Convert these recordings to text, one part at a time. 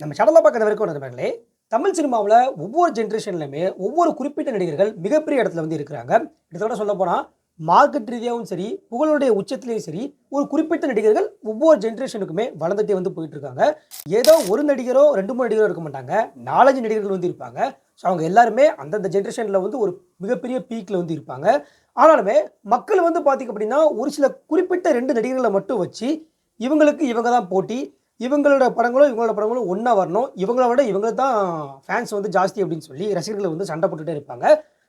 நம்ம சேனலில் பார்க்குற வரைக்கும் நண்பர்களே தமிழ் சினிமாவில் ஒவ்வொரு ஜென்ரேஷன்லையுமே ஒவ்வொரு குறிப்பிட்ட நடிகர்கள் மிகப்பெரிய இடத்துல வந்து இருக்கிறாங்க. இதோட சொல்ல போனால் மார்க்கெட் ரீதியாகவும் சரி புகழுடைய உச்சத்திலையும் சரி ஒரு குறிப்பிட்ட நடிகர்கள் ஒவ்வொரு ஜென்ரேஷனுக்குமே வளர்ந்துட்டே வந்து போயிட்டு இருக்காங்க. ஏதோ ஒரு நடிகரோ ரெண்டு மூணு நடிகரோ இருக்க மாட்டாங்க. நாலஞ்சு நடிகர்கள் வந்து இருப்பாங்க. ஸோ அவங்க எல்லாருமே அந்தந்த ஜென்ரேஷனில் வந்து ஒரு மிகப்பெரிய பீக்கில் வந்து இருப்பாங்க. ஆனாலுமே மக்கள் வந்து பார்த்திங்க அப்படின்னா ஒரு சில குறிப்பிட்ட ரெண்டு நடிகர்களை மட்டும் வச்சு இவங்களுக்கு இவங்க தான் போட்டி இவங்களோட படங்களும் இவங்களோட படங்களும் ஒன்றா வரணும். இவங்கள விட இவங்க தான் ஃபேன்ஸ் வந்து ஜாஸ்தி அப்படின்னு சொல்லி ரசிகர்கள் வந்து சண்டை போட்டுட்டே இருப்பாங்க.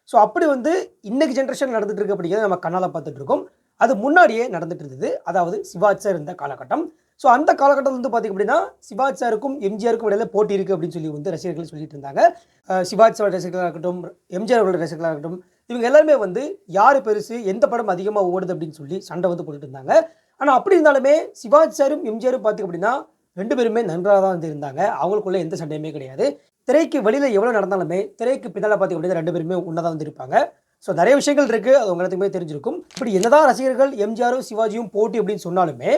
ஸோ அப்படி வந்து இன்னைக்கு ஜென்ரேஷன் நடந்துட்டு இருக்கு அப்படிங்கிறத நம்ம கண்ணால் பார்த்துட்டு இருக்கோம். அது முன்னாடியே நடந்துட்டு இருந்தது. அதாவது சிவாஜ் சார் இருந்த காலகட்டம். ஸோ அந்த காலகட்டத்தில் வந்து பார்த்திங்க அப்படின்னா சிவாஜ் சாருக்கும் எம்ஜிஆருக்கும் இடையில போட்டி இருக்குது அப்படின்னு சொல்லி வந்து ரசிகர்கள் சொல்லிட்டு இருந்தாங்க. சிவாஜ் சாரோட ரசிகர்களாக இருக்கட்டும் எம்ஜிஆர் அவரோட ரசிகர்களாக இருக்கட்டும் இவங்க எல்லாருமே வந்து யார் பெருசு எந்த படம் அதிகமாக ஓடுது அப்படின்னு சொல்லி சண்டை வந்து போட்டுட்டு இருந்தாங்க. ஆனால் அப்படி இருந்தாலுமே சிவாஜ் சாரும் எம்ஜிஆரும் பார்த்திங்க அப்படின்னா ரெண்டு பேருமே நன்றாக தான் வந்து இருந்தாங்க அவங்களுக்குள்ள எந்த சண்டையுமே கிடையாது. திரைக்கு வெளியில் எவ்வளோ நடந்தாலுமே திரைக்கு பின்னால் பார்த்து அப்படின்னா ரெண்டு பேருமே ஒன்றா தான் வந்து இருப்பாங்க ஸோ நிறைய விஷயங்கள் இருக்குது அது உங்களுக்கு தெரிஞ்சிருக்கும். இப்படி என்னதான் ரசிகர்கள் எம்ஜிஆரும் சிவாஜியும் போட்டி அப்படின்னு சொன்னாலுமே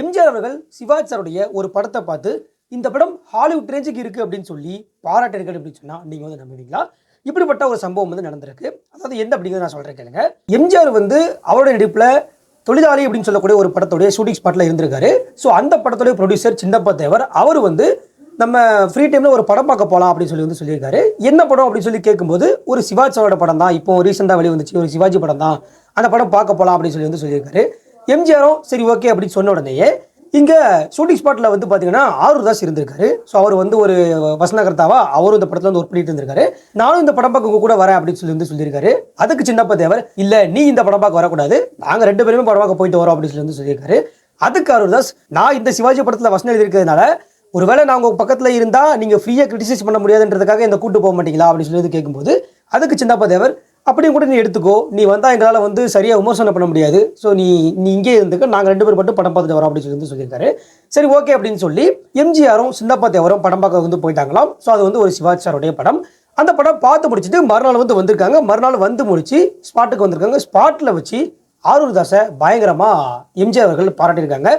எம்ஜிஆர் அவர்கள் சிவாஜி சாருடைய ஒரு படத்தை பார்த்து இந்த படம் ஹாலிவுட் ரேஞ்சுக்கு இருக்குது அப்படின்னு சொல்லி பாராட்டிருக்கள் அப்படின்னு சொன்னால் நீங்கள் வந்து நம்புவீங்களா? இப்படிப்பட்ட ஒரு சம்பவம் வந்து நடந்திருக்கு. அதாவது எந்த அப்படிங்கிறத நான் சொல்கிறேன் கேளுங்க. எம்ஜிஆர் வந்து அவருடைய நடிப்பில் தொழிலாளி அப்படின்னு சொல்லக்கூடிய ஒரு படத்துடைய ஷூட்டிங் ஸ்பாட்டில் இருந்திருக்காரு. ஸோ அந்த படத்துடைய ப்ரொடியூசர் சின்னப்ப தேவர் அவர் வந்து நம்ம ஃப்ரீ டைமில் ஒரு படம் பார்க்க போகலாம் அப்படின்னு சொல்லி வந்து சொல்லியிருக்காரு. என்ன படம் அப்படின்னு சொல்லி கேட்கும்போது ஒரு சிவாஜியோட படம் தான். இப்போ ரீசெண்டாக வெளி வந்துச்சு ஒரு சிவாஜி படம் தான். அந்த படம் பார்க்க போகலாம் அப்படின்னு சொல்லி வந்து சொல்லியிருக்காரு. எம்ஜிஆரும் சரி ஓகே அப்படின்னு சொன்ன உடனேயே இங்கே ஷூட்டிங் ஸ்பாட்டில் வந்து பார்த்தீங்கன்னா ஆரூர்தாஸ் இருந்திருக்காரு. ஸோ அவர் வந்து ஒரு வசனகர்த்தாவா அவரும் இந்த படத்தில் வந்து ஒர்க் பண்ணிட்டு இருந்திருக்காரு. நானும் இந்த படம் பார்க்க கூட வரேன் அப்படின்னு சொல்லி வந்து சொல்லியிருக்காரு. அதுக்கு சின்னப்ப தேவர் இல்லை நீ இந்த படம் பார்க்க வரக்கூடாது. நாங்கள் ரெண்டு பேருமே படம் பார்க்க போயிட்டு வரோம் அப்படின்னு சொல்லி வந்து சொல்லியிருக்காரு. அதுக்கு ஆரூர்தாஸ் நான் இந்த சிவாஜி படத்தில் வசனம் எழுதியிருக்கிறதுனால ஒருவேளை நான் உங்கள் பக்கத்தில் இருந்தால் நீங்கள் ஃப்ரீயாக கிரிட்டிசைஸ் பண்ண முடியாதுன்றதுக்காக இந்த கூட்டு போக மாட்டீங்களா? அப்படின்னு சொல்லி கேட்கும்போது அதுக்கு சின்னப்ப தேவர் அப்படியும் கூட நீ எடுத்துக்கோ. நீ வந்தால் எங்களால் வந்து சரியாக விமர்சனம் பண்ண முடியாது. ஸோ நீ நீ இங்கே இருந்துக்க நாங்கள் ரெண்டு பேரும் மட்டும் படம் பார்த்துட்டு வரோம் அப்படின்னு சொல்லி வந்து சொல்லியிருக்காரு. சரி ஓகே அப்படின்னு சொல்லி எம்ஜிஆரும் சின்னப்பா தேவரும் படம் பார்க்க வந்து போயிட்டாங்களாம். ஸோ அது வந்து ஒரு சிவாஜி சாருடைய படம். அந்த படம் பார்த்து முடிச்சுட்டு மறுநாள் வந்து வந்திருக்காங்க. மறுநாள் வந்து முடிச்சு ஸ்பாட்டுக்கு வந்திருக்காங்க. ஸ்பாட்டில் வச்சு ஆரூர் தாசை பயங்கரமாக எம்ஜிஆர் அவர்கள் பாராட்டியிருக்காங்க.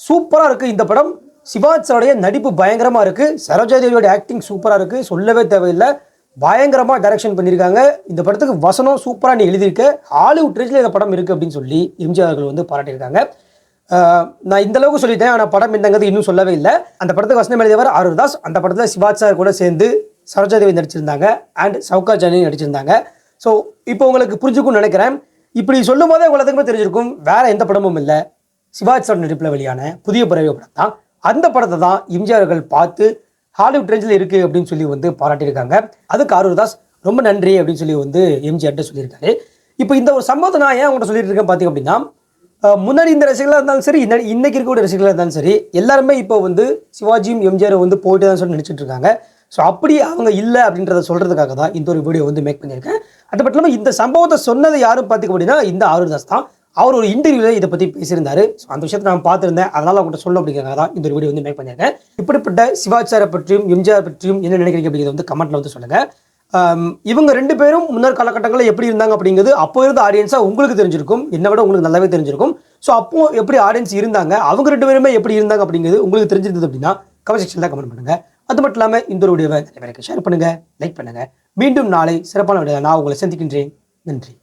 சூப்பராக இருக்குது இந்த படம். சிவாஜ் சாருடைய நடிப்பு பயங்கரமாக இருக்குது சரோஜாதேவியோட ஆக்டிங் சூப்பராக இருக்குது சொல்லவே தேவையில்லை. பயங்கரமாக டைரக்ஷன் பண்ணியிருக்காங்க. இந்த படத்துக்கு வசனம் சூப்பராக நீ எழுதியிருக்க. ஹாலிவுட் ரேஞ்சில் இந்த படம் இருக்குது அப்படின்னு சொல்லி எம்ஜிஆர் அவர்கள் வந்து பாராட்டியிருக்காங்க. நான் இந்த அளவுக்கு சொல்லிட்டேன் ஆனால் படம் என்னங்கிறது இன்னும் சொல்லவே இல்லை. அந்த படத்துக்கு வசனம் எழுதியவர் ஆரூர் தாஸ். அந்த படத்தில் சிவாஜ் சார் கூட சேர்ந்து சரோஜாதேவி நடிச்சிருந்தாங்க அண்ட் சவுகா ஜானி நடிச்சிருந்தாங்க. ஸோ இப்போ உங்களுக்கு புரிஞ்சுக்கும்னு நினைக்கிறேன். இப்படி சொல்லும் போதே உங்களுக்கு தெரிஞ்சிருக்கும் வேற எந்த படமும் இல்லை. சிவாஜி சார் நடிப்பில் வெளியான புதிய பிறவி படம் தான் அந்த படத்தை தான் எம்ஜிஆர்கள் பார்த்து ஹாலிவுட் ரேஞ்சில் இருக்குது அப்படின்னு சொல்லி வந்து பாராட்டியிருக்காங்க. அதுக்கு ஆரூர் தாஸ் ரொம்ப நன்றி அப்படின்னு சொல்லி வந்து எம்ஜிஆர்ட்ட சொல்லியிருக்காரு. இப்போ இந்த ஒரு சம்பவத்தை நான் ஏன் உங்கள்கிட்ட சொல்லிட்டு இருக்கேன் பார்த்தீங்க அப்படின்னா முன்னாடி இந்த ரசிகர்களாக இருந்தாலும் சரி இன்ன- இன்னைக்கு இருக்கக்கூடிய ரசிகர்களாக இருந்தாலும் சரி எல்லாருமே இப்போ வந்து சிவாஜியும் எம்ஜிஆர் வந்து போயிட்டு தான் சொல்லி நினச்சிட்டு இருக்காங்க. ஸோ அப்படி அவங்க இல்லை அப்படின்றத சொல்கிறதுக்காக தான் இந்த ஒரு வீடியோ வந்து மேக் பண்ணியிருக்கேன். அது மட்டும் இல்லாமல் இந்த சம்பவத்தை சொன்னது யாரும் பார்த்திங்க அப்படின்னா இந்த ஆரூர்தாஸ் தான். அவர் ஒரு இன்டர்வியூவில் இதை பற்றி பேசியிருந்தாரு. ஸோ அந்த விஷயத்தை நான் பார்த்துருந்தேன். அதனால் அவங்கள்ட்ட சொல்ல அப்படிங்கிறதுக்காக தான் இந்த ஒரு வீடியோ வந்து மேக் பண்ணியிருக்கேன். இப்படிப்பட்ட சிவாச்சாரை பற்றியும் எம்ஜிஆர் பற்றியும் என்ன நினைக்கிறீங்க அப்படிங்கிறத வந்து கமெண்ட்டில் வந்து சொல்லுங்கள் இவங்க ரெண்டு பேரும் முன்னர் காலகட்டங்களில் எப்படி இருந்தாங்க அப்படிங்கிறது அப்போ இருந்த ஆடியன்ஸாக உங்களுக்கு தெரிஞ்சிருக்கும். என்னை விட உங்களுக்கு நல்லாவே தெரிஞ்சிருக்கும். ஸோ அப்போ எப்படி ஆடியன்ஸ் இருந்தாங்க? அவங்க ரெண்டு பேருமே எப்படி இருந்தாங்க அப்படிங்கிறது உங்களுக்கு தெரிஞ்சிருந்தது அப்படின்னா கமெண்ட் செக்ஷனில் கமெண்ட் பண்ணுங்க. அது மட்டும் இல்லாமல் இந்த ஒரு வீடியோவை நிறைய பேருக்கு ஷேர் பண்ணுங்க லைக் பண்ணுங்க. மீண்டும் நாளை சிறப்பான வீடியோ நான் உங்களை சந்திக்கின்றேன். நன்றி.